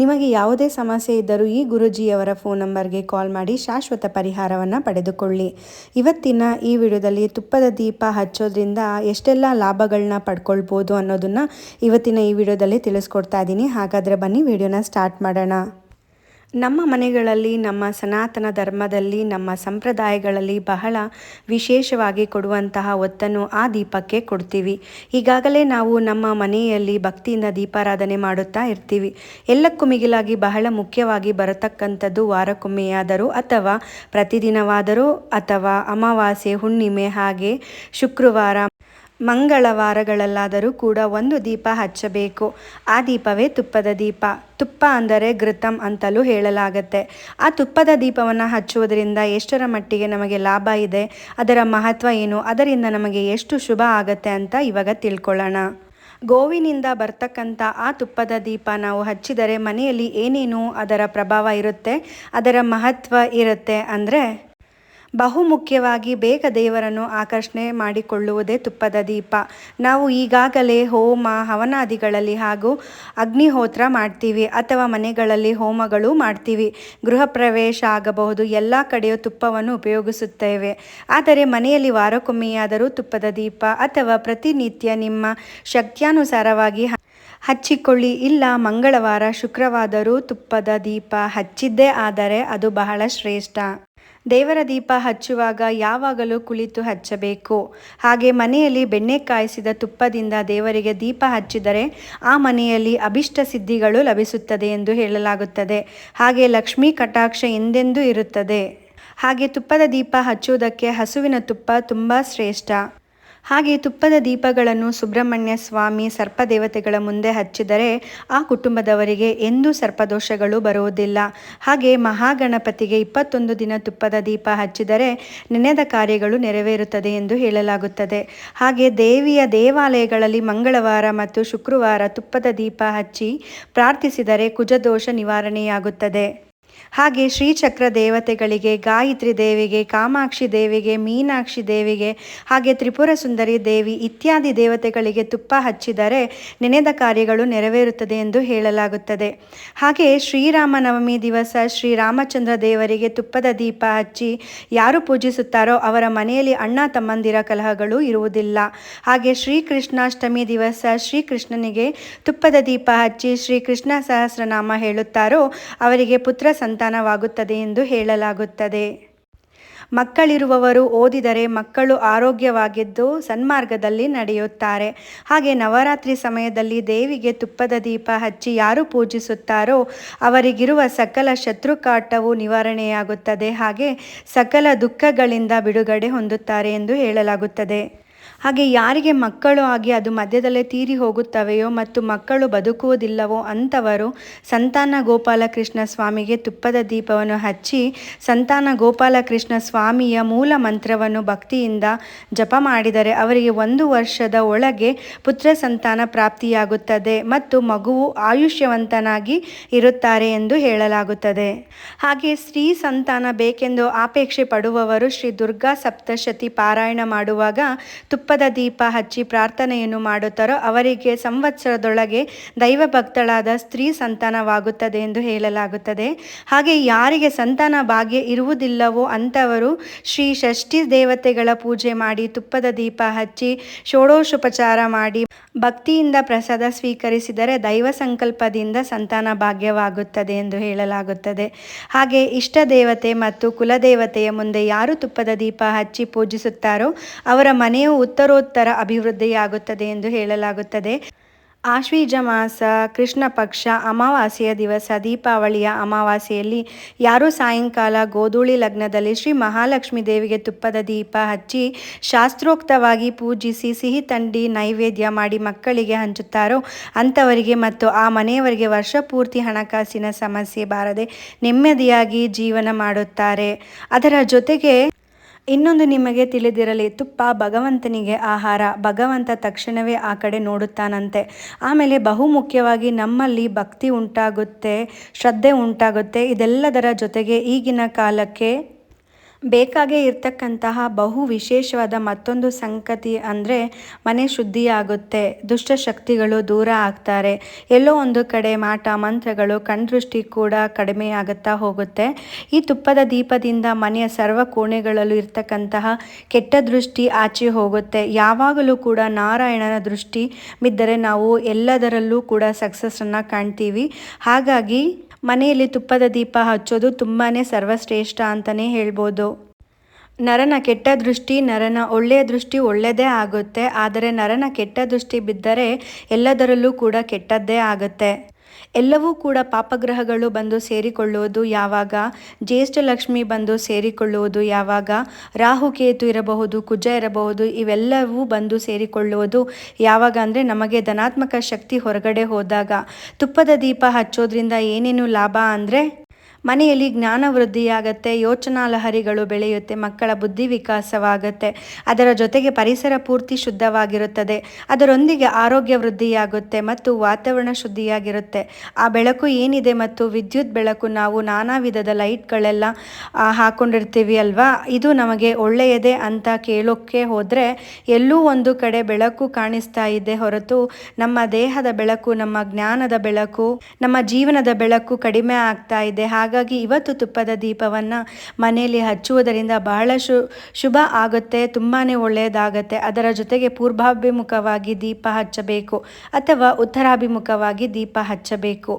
ನಿಮಗೆ ಯಾವುದೇ ಸಮಸ್ಯೆ ಇದ್ದರೂ ಈ ಗುರುಜಿಯವರ ಫೋನ್ ನಂಬರ್ಗೆ ಕಾಲ್ ಮಾಡಿ ಶಾಶ್ವತ ಪರಿಹಾರವನ್ನು ಪಡೆದುಕೊಳ್ಳಿ. ಇವತ್ತಿನ ಈ ವಿಡಿಯೋದಲ್ಲಿ ತುಪ್ಪದ ದೀಪ ಹಚ್ಚೋದ್ರಿಂದ ಎಷ್ಟೆಲ್ಲ ಲಾಭಗಳನ್ನ ಪಡ್ಕೊಳ್ಬೋದು ಅನ್ನೋದನ್ನು ಇವತ್ತಿನ ಈ ವಿಡಿಯೋದಲ್ಲಿ ತಿಳಿಸ್ಕೊಡ್ತಾ ಇದ್ದೀನಿ. ಹಾಗಾದರೆ ಬನ್ನಿ ವಿಡಿಯೋನ ಸ್ಟಾರ್ಟ್ ಮಾಡೋಣ. ನಮ್ಮ ಮನೆಗಳಲ್ಲಿ, ನಮ್ಮ ಸನಾತನ ಧರ್ಮದಲ್ಲಿ, ನಮ್ಮ ಸಂಪ್ರದಾಯಗಳಲ್ಲಿ ಬಹಳ ವಿಶೇಷವಾಗಿ ಕೊಡುವಂತಹ ಒತ್ತನ್ನು ಆ ದೀಪಕ್ಕೆ ಕೊಡ್ತೀವಿ. ಈಗಾಗಲೇ ನಾವು ನಮ್ಮ ಮನೆಯಲ್ಲಿ ಭಕ್ತಿಯಿಂದ ದೀಪಾರಾಧನೆ ಮಾಡುತ್ತಾ ಇರ್ತೀವಿ. ಎಲ್ಲಕ್ಕೂ ಮಿಗಿಲಾಗಿ ಬಹಳ ಮುಖ್ಯವಾಗಿ ಬರತಕ್ಕಂಥದ್ದು ವಾರಕ್ಕೊಮ್ಮೆಯಾದರೂ ಅಥವಾ ಪ್ರತಿದಿನವಾದರೂ ಅಥವಾ ಅಮಾವಾಸ್ಯೆ, ಹುಣ್ಣಿಮೆ ಹಾಗೆ ಶುಕ್ರವಾರ ಮಂಗಳವಾರಗಳಲ್ಲಾದರೂ ಕೂಡ ಒಂದು ದೀಪ ಹಚ್ಚಬೇಕು. ಆ ದೀಪವೇ ತುಪ್ಪದ ದೀಪ. ತುಪ್ಪ ಅಂದರೆ ಘೃತಂ ಅಂತಲೂ ಹೇಳಲಾಗತ್ತೆ. ಆ ತುಪ್ಪದ ದೀಪವನ್ನು ಹಚ್ಚುವುದರಿಂದ ಎಷ್ಟರ ಮಟ್ಟಿಗೆ ನಮಗೆ ಲಾಭ ಇದೆ? ಅದರ ಮಹತ್ವ ಏನು? ಅದರಿಂದ ನಮಗೆ ಎಷ್ಟು ಶುಭ ಆಗತ್ತೆ ಅಂತ ಇವಾಗ ತಿಳ್ಕೊಳ್ಳೋಣ. ಗೋವಿನಿಂದ ಬರ್ತಕ್ಕಂಥ ಆ ತುಪ್ಪದ ದೀಪ ನಾವು ಹಚ್ಚಿದರೆ ಮನೆಯಲ್ಲಿ ಏನೇನು ಅದರ ಪ್ರಭಾವ ಇರುತ್ತೆ? ಅದರ ಮಹತ್ವ ಇರುತ್ತೆ ಅಂದರೆ ಬಹುಮುಖ್ಯವಾಗಿ ಬೇಗ ದೇವರನ್ನು ಆಕರ್ಷಣೆ ಮಾಡಿಕೊಳ್ಳುವುದೇ ತುಪ್ಪದ ದೀಪ. ನಾವು ಈಗಾಗಲೇ ಹೋಮ, ಹವನಾದಿಗಳಲ್ಲಿ ಹಾಗೂ ಅಗ್ನಿಹೋತ್ರ ಮಾಡ್ತೀವಿ ಅಥವಾ ಮನೆಗಳಲ್ಲಿ ಹೋಮಗಳು ಮಾಡ್ತೀವಿ. ಗೃಹ ಪ್ರವೇಶ ಆಗಬಹುದು, ಎಲ್ಲ ಕಡೆಯೂ ತುಪ್ಪವನ್ನು ಉಪಯೋಗಿಸುತ್ತೇವೆ. ಆದರೆ ಮನೆಯಲ್ಲಿ ವಾರಕ್ಕೊಮ್ಮೆಯಾದರೂ ತುಪ್ಪದ ದೀಪ ಅಥವಾ ಪ್ರತಿನಿತ್ಯ ನಿಮ್ಮ ಶಕ್ತ್ಯಾನುಸಾರವಾಗಿ ಹಚ್ಚಿಕೊಳ್ಳಿ. ಇಲ್ಲ, ಮಂಗಳವಾರ, ಶುಕ್ರವಾದರೂ ತುಪ್ಪದ ದೀಪ ಹಚ್ಚಿದ್ದೇ ಆದರೆ ಅದು ಬಹಳ ಶ್ರೇಷ್ಠ. ದೇವರ ದೀಪ ಹಚ್ಚುವಾಗ ಯಾವಾಗಲೂ ಕುಳಿತು ಹಚ್ಚಬೇಕು. ಹಾಗೆ ಮನೆಯಲ್ಲಿ ಬೆಣ್ಣೆ ಕಾಯಿಸಿದ ತುಪ್ಪದಿಂದ ದೇವರಿಗೆ ದೀಪ ಹಚ್ಚಿದರೆ ಆ ಮನೆಯಲ್ಲಿ ಅಭಿಷ್ಟ ಸಿದ್ಧಿಗಳು ಲಭಿಸುತ್ತದೆ ಎಂದು ಹೇಳಲಾಗುತ್ತದೆ. ಹಾಗೆ ಲಕ್ಷ್ಮೀ ಕಟಾಕ್ಷ ಎಂದೆಂದೂ ಇರುತ್ತದೆ. ಹಾಗೆ ತುಪ್ಪದ ದೀಪ ಹಚ್ಚುವುದಕ್ಕೆ ಹಸುವಿನ ತುಪ್ಪ ತುಂಬ ಶ್ರೇಷ್ಠ. ಹಾಗೆ ತುಪ್ಪದ ದೀಪಗಳನ್ನು ಸುಬ್ರಹ್ಮಣ್ಯ ಸ್ವಾಮಿ ಸರ್ಪದೇವತೆಗಳ ಮುಂದೆ ಹಚ್ಚಿದರೆ ಆ ಕುಟುಂಬದವರಿಗೆ ಎಂದೂ ಸರ್ಪದೋಷಗಳು ಬರುವುದಿಲ್ಲ. ಹಾಗೆ ಮಹಾಗಣಪತಿಗೆ ಇಪ್ಪತ್ತೊಂದು ದಿನ ತುಪ್ಪದ ದೀಪ ಹಚ್ಚಿದರೆ ನೆನೆದ ಕಾರ್ಯಗಳು ನೆರವೇರುತ್ತದೆ ಎಂದು ಹೇಳಲಾಗುತ್ತದೆ. ಹಾಗೆ ದೇವಿಯ ದೇವಾಲಯಗಳಲ್ಲಿ ಮಂಗಳವಾರ ಮತ್ತು ಶುಕ್ರವಾರ ತುಪ್ಪದ ದೀಪ ಹಚ್ಚಿ ಪ್ರಾರ್ಥಿಸಿದರೆ ಕುಜದೋಷ ನಿವಾರಣೆಯಾಗುತ್ತದೆ. ಹಾಗೆ ಶ್ರೀಚಕ್ರ ದೇವತೆಗಳಿಗೆ, ಗಾಯತ್ರಿ ದೇವಿಗೆ, ಕಾಮಾಕ್ಷಿ ದೇವಿಗೆ, ಮೀನಾಕ್ಷಿ ದೇವಿಗೆ, ಹಾಗೆ ತ್ರಿಪುರ ಸುಂದರಿ ದೇವಿ ಇತ್ಯಾದಿ ದೇವತೆಗಳಿಗೆ ತುಪ್ಪ ಹಚ್ಚಿದರೆ ನೆನೆದ ಕಾರ್ಯಗಳು ನೆರವೇರುತ್ತದೆ ಎಂದು ಹೇಳಲಾಗುತ್ತದೆ. ಹಾಗೆ ಶ್ರೀರಾಮನವಮಿ ದಿವಸ ಶ್ರೀರಾಮಚಂದ್ರ ದೇವರಿಗೆ ತುಪ್ಪದ ದೀಪ ಹಚ್ಚಿ ಯಾರು ಪೂಜಿಸುತ್ತಾರೋ ಅವರ ಮನೆಯಲ್ಲಿ ಅಣ್ಣ ತಮ್ಮಂದಿರ ಕಲಹಗಳು ಇರುವುದಿಲ್ಲ. ಹಾಗೆ ಶ್ರೀಕೃಷ್ಣಾಷ್ಟಮಿ ದಿವಸ ಶ್ರೀಕೃಷ್ಣನಿಗೆ ತುಪ್ಪದ ದೀಪ ಹಚ್ಚಿ ಶ್ರೀಕೃಷ್ಣ ಸಹಸ್ರನಾಮ ಹೇಳುತ್ತಾರೋ ಅವರಿಗೆ ಪುತ್ರ ಸಂತಾನವಾಗುತ್ತದೆ ಎಂದು ಹೇಳಲಾಗುತ್ತದೆ. ಮಕ್ಕಳಿರುವವರು ಓದಿದರೆ ಮಕ್ಕಳು ಆರೋಗ್ಯವಾಗಿದ್ದು ಸನ್ಮಾರ್ಗದಲ್ಲಿ ನಡೆಯುತ್ತಾರೆ. ಹಾಗೆ ನವರಾತ್ರಿ ಸಮಯದಲ್ಲಿ ದೇವಿಗೆ ತುಪ್ಪದ ದೀಪ ಹಚ್ಚಿ ಯಾರು ಪೂಜಿಸುತ್ತಾರೋ ಅವರಿಗಿರುವ ಸಕಲ ಶತ್ರುಕಾಟವು ನಿವಾರಣೆಯಾಗುತ್ತದೆ. ಹಾಗೆ ಸಕಲ ದುಃಖಗಳಿಂದ ಬಿಡುಗಡೆ ಹೊಂದುತ್ತಾರೆ ಎಂದು ಹೇಳಲಾಗುತ್ತದೆ. ಹಾಗೆ ಯಾರಿಗೆ ಮಕ್ಕಳು ಆಗಿ ಅದು ಮಧ್ಯದಲ್ಲೇ ತೀರಿ ಹೋಗುತ್ತವೆಯೋ ಮತ್ತು ಮಕ್ಕಳು ಬದುಕುವುದಿಲ್ಲವೋ ಅಂಥವರು ಸಂತಾನ ಗೋಪಾಲಕೃಷ್ಣ ಸ್ವಾಮಿಗೆ ತುಪ್ಪದ ದೀಪವನ್ನು ಹಚ್ಚಿ ಸಂತಾನ ಗೋಪಾಲಕೃಷ್ಣ ಸ್ವಾಮಿಯ ಮೂಲ ಮಂತ್ರವನ್ನು ಭಕ್ತಿಯಿಂದ ಜಪ ಮಾಡಿದರೆ ಅವರಿಗೆ ಒಂದು ವರ್ಷದ ಒಳಗೆ ಪುತ್ರ ಸಂತಾನ ಪ್ರಾಪ್ತಿಯಾಗುತ್ತದೆ ಮತ್ತು ಮಗುವು ಆಯುಷ್ಯವಂತನಾಗಿ ಇರುತ್ತಾರೆ ಎಂದು ಹೇಳಲಾಗುತ್ತದೆ. ಹಾಗೆ ಸ್ತ್ರೀ ಸಂತಾನ ಬೇಕೆಂದು ಆಪೇಕ್ಷೆ ಪಡುವವರು ಶ್ರೀ ದುರ್ಗಾ ಸಪ್ತಶತಿ ಪಾರಾಯಣ ಮಾಡುವಾಗ ತುಪ್ಪದ ದೀಪ ಹಚ್ಚಿ ಪ್ರಾರ್ಥನೆಯನ್ನು ಮಾಡುತ್ತಾರೋ ಅವರಿಗೆ ಸಂವತ್ಸರದೊಳಗೆ ದೈವ ಭಕ್ತಳಾದ ಸ್ತ್ರೀ ಸಂತಾನವಾಗುತ್ತದೆ ಎಂದು ಹೇಳಲಾಗುತ್ತದೆ. ಹಾಗೆ ಯಾರಿಗೆ ಸಂತಾನ ಭಾಗ್ಯ ಇರುವುದಿಲ್ಲವೋ ಅಂಥವರು ಶ್ರೀ ಷಷ್ಠಿ ದೇವತೆಗಳ ಪೂಜೆ ಮಾಡಿ ತುಪ್ಪದ ದೀಪ ಹಚ್ಚಿ ಷೋಡೋಷೋಪಚಾರ ಮಾಡಿ ಭಕ್ತಿಯಿಂದ ಪ್ರಸಾದ ಸ್ವೀಕರಿಸಿದರೆ ದೈವ ಸಂಕಲ್ಪದಿಂದ ಸಂತಾನ ಭಾಗ್ಯವಾಗುತ್ತದೆ ಎಂದು ಹೇಳಲಾಗುತ್ತದೆ. ಹಾಗೆ ಇಷ್ಟ ದೇವತೆ ಮತ್ತು ಕುಲದೇವತೆಯ ಮುಂದೆ ಯಾರು ತುಪ್ಪದ ದೀಪ ಹಚ್ಚಿ ಪೂಜಿಸುತ್ತಾರೋ ಅವರ ಮನೆಯು ಉತ್ತರೋತ್ತರ ಅಭಿವೃದ್ಧಿಯಾಗುತ್ತದೆ ಎಂದು ಹೇಳಲಾಗುತ್ತದೆ. ಆಶ್ವೀಜ ಮಾಸ, ಕೃಷ್ಣ ಪಕ್ಷ, ಅಮಾವಾಸ್ಯೆಯ ದಿವಸ, ದೀಪಾವಳಿಯ ಅಮಾವಾಸ್ಯೆಯಲ್ಲಿ ಯಾರು ಸಾಯಂಕಾಲ ಗೋಧೂಳಿ ಲಗ್ನದಲ್ಲಿ ಶ್ರೀ ಮಹಾಲಕ್ಷ್ಮಿ ದೇವಿಗೆ ತುಪ್ಪದ ದೀಪ ಹಚ್ಚಿ ಶಾಸ್ತ್ರೋಕ್ತವಾಗಿ ಪೂಜಿಸಿ ಸಿಹಿ ತಂಡಿ ನೈವೇದ್ಯ ಮಾಡಿ ಮಕ್ಕಳಿಗೆ ಹಂಚುತ್ತಾರೋ ಅಂಥವರಿಗೆ ಮತ್ತು ಆ ಮನೆಯವರಿಗೆ ವರ್ಷ ಪೂರ್ತಿ ಹಣಕಾಸಿನ ಸಮಸ್ಯೆ ಬಾರದೆ ನೆಮ್ಮದಿಯಾಗಿ ಜೀವನ ಮಾಡುತ್ತಾರೆ. ಅದರ ಜೊತೆಗೆ ಇನ್ನೊಂದು ನಿಮಗೆ ತಿಳಿದಿರಲಿ, ತುಪ್ಪ ಭಗವಂತನಿಗೆ ಆಹಾರ, ಭಗವಂತ ತಕ್ಷಣವೇ ಆ ಕಡೆ ನೋಡುತ್ತಾನಂತೆ. ಆಮೇಲೆ ಬಹುಮುಖ್ಯವಾಗಿ ನಮ್ಮಲ್ಲಿ ಭಕ್ತಿ ಉಂಟಾಗುತ್ತೆ, ಶ್ರದ್ಧೆ ಉಂಟಾಗುತ್ತೆ. ಇದೆಲ್ಲದರ ಜೊತೆಗೆ ಈಗಿನ ಕಾಲಕ್ಕೆ ಬೇಕಾಗೇ ಇರ್ತಕ್ಕಂತಹ ಬಹು ವಿಶೇಷವಾದ ಮತ್ತೊಂದು ಸಂಗತಿ ಅಂದರೆ ಮನೆ ಶುದ್ಧಿಯಾಗುತ್ತೆ. ದುಷ್ಟಶಕ್ತಿಗಳು ದೂರ ಆಗ್ತಾರೆ. ಎಲ್ಲೋ ಒಂದು ಕಡೆ ಮಾಟ, ಮಂತ್ರಗಳು, ಕಣ್ದೃಷ್ಟಿ ಕೂಡ ಕಡಿಮೆಯಾಗುತ್ತಾ ಹೋಗುತ್ತೆ. ಈ ತುಪ್ಪದ ದೀಪದಿಂದ ಮನೆಯ ಸರ್ವ ಕೋಣೆಗಳಲ್ಲೂ ಇರ್ತಕ್ಕಂತಹ ಕೆಟ್ಟ ದೃಷ್ಟಿ ಆಚೆ ಹೋಗುತ್ತೆ. ಯಾವಾಗಲೂ ಕೂಡ ನಾರಾಯಣನ ದೃಷ್ಟಿ ಬಿದ್ದರೆ ನಾವು ಎಲ್ಲದರಲ್ಲೂ ಕೂಡ ಸಕ್ಸಸ್ಸನ್ನು ಕಾಣ್ತೀವಿ. ಹಾಗಾಗಿ ಮನೆಯಲ್ಲಿ ತುಪ್ಪದ ದೀಪ ಹಚ್ಚೋದು ತುಂಬಾ ಸರ್ವಶ್ರೇಷ್ಠ ಅಂತಲೇ ಹೇಳ್ಬೋದು. ನರನ ಕೆಟ್ಟ ದೃಷ್ಟಿ ನರನ ಒಳ್ಳೆಯ ದೃಷ್ಟಿ ಒಳ್ಳೆಯದೇ ಆಗುತ್ತೆ, ಆದರೆ ನರನ ಕೆಟ್ಟ ದೃಷ್ಟಿ ಬಿದ್ದರೆ ಎಲ್ಲದರಲ್ಲೂ ಕೂಡ ಕೆಟ್ಟದ್ದೇ ಆಗುತ್ತೆ. ಎಲ್ಲವೂ ಕೂಡ ಪಾಪಗ್ರಹಗಳು ಬಂದು ಸೇರಿಕೊಳ್ಳುವುದು ಯಾವಾಗ? ಜ್ಯೇಷ್ಠ ಲಕ್ಷ್ಮಿ ಬಂದು ಸೇರಿಕೊಳ್ಳುವುದು ಯಾವಾಗ? ರಾಹುಕೇತು ಇರಬಹುದು, ಕುಜ ಇರಬಹುದು, ಇವೆಲ್ಲವೂ ಬಂದು ಸೇರಿಕೊಳ್ಳುವುದು ಯಾವಾಗ ಅಂದರೆ ನಮಗೆ ಧನಾತ್ಮಕ ಶಕ್ತಿ ಹೊರಗಡೆ ಹೋದಾಗ. ತುಪ್ಪದ ದೀಪ ಹಚ್ಚೋದ್ರಿಂದ ಏನೇನು ಲಾಭ ಅಂದರೆ ಮನೆಯಲ್ಲಿ ಜ್ಞಾನ ವೃದ್ಧಿಯಾಗತ್ತೆ ಯೋಚನಾ ಲಹರಿಗಳು ಬೆಳೆಯುತ್ತೆ, ಮಕ್ಕಳ ಬುದ್ಧಿ ವಿಕಾಸವಾಗುತ್ತೆ. ಅದರ ಜೊತೆಗೆ ಪರಿಸರ ಪೂರ್ತಿ ಶುದ್ಧವಾಗಿರುತ್ತದೆ. ಅದರೊಂದಿಗೆ ಆರೋಗ್ಯ ವೃದ್ಧಿಯಾಗುತ್ತೆ ಮತ್ತು ವಾತಾವರಣ ಶುದ್ಧಿಯಾಗಿರುತ್ತೆ. ಆ ಬೆಳಕು ಏನಿದೆ ಮತ್ತು ವಿದ್ಯುತ್ ಬೆಳಕು, ನಾವು ನಾನಾ ವಿಧದ ಲೈಟ್ಗಳೆಲ್ಲ ಹಾಕೊಂಡಿರ್ತೀವಿ ಅಲ್ವಾ? ಇದು ನಮಗೆ ಒಳ್ಳೆಯದೇ ಅಂತ ಕೇಳೋಕ್ಕೆ ಹೋದರೆ ಎಲ್ಲೂ ಒಂದು ಕಡೆ ಬೆಳಕು ಕಾಣಿಸ್ತಾ ಇದೆ ಹೊರತು ನಮ್ಮ ದೇಹದ ಬೆಳಕು, ನಮ್ಮ ಜ್ಞಾನದ ಬೆಳಕು, ನಮ್ಮ ಜೀವನದ ಬೆಳಕು ಕಡಿಮೆ ಆಗ್ತಾ ಇದೆ. ಹಾಗೆ ಹಾಗಾಗಿ ಇವತ್ತು ತುಪ್ಪದ ದೀಪವನ್ನು ಮನೆಯಲ್ಲಿ ಹಚ್ಚುವುದರಿಂದ ಬಹಳ ಶು, ಶುಭ ಆಗುತ್ತೆ ತುಂಬಾ ಒಳ್ಳೆಯದಾಗುತ್ತೆ. ಅದರ ಜೊತೆಗೆ ಪೂರ್ವಾಭಿಮುಖವಾಗಿ ದೀಪ ಹಚ್ಚಬೇಕು ಅಥವಾ ಉತ್ತರಾಭಿಮುಖವಾಗಿ ದೀಪ ಹಚ್ಚಬೇಕು.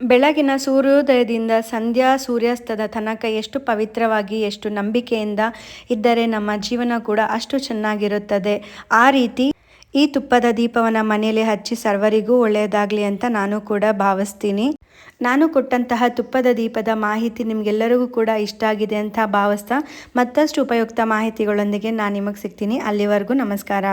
ಬೆಳಗಿನ ಸೂರ್ಯೋದಯದಿಂದ ಸಂಧ್ಯಾ ಸೂರ್ಯಾಸ್ತದ ತನಕ ಎಷ್ಟು ಪವಿತ್ರವಾಗಿ, ಎಷ್ಟು ನಂಬಿಕೆಯಿಂದ ಇದ್ದರೆ ನಮ್ಮ ಜೀವನ ಕೂಡ ಅಷ್ಟು ಚೆನ್ನಾಗಿರುತ್ತದೆ. ಆ ರೀತಿ ಈ ತುಪ್ಪದ ದೀಪವನ್ನು ಮನೆಯಲ್ಲಿ ಹಚ್ಚಿ ಸರ್ವರಿಗೂ ಒಳ್ಳೆಯದಾಗಲಿ ಅಂತ ನಾನು ಕೂಡ ಭಾವಿಸ್ತೀನಿ. ನಾನು ಕೊಟ್ಟಂತಹ ತುಪ್ಪದ ದೀಪದ ಮಾಹಿತಿ ನಿಮಗೆಲ್ಲರಿಗೂ ಕೂಡ ಇಷ್ಟ ಆಗಿದೆ ಅಂತ ಭಾವಿಸ್ತಾ ಮತ್ತಷ್ಟು ಉಪಯುಕ್ತ ಮಾಹಿತಿಗಳೊಂದಿಗೆ ನಾನು ನಿಮಗೆ ಸಿಗ್ತೀನಿ. ಅಲ್ಲಿವರೆಗೂ ನಮಸ್ಕಾರ.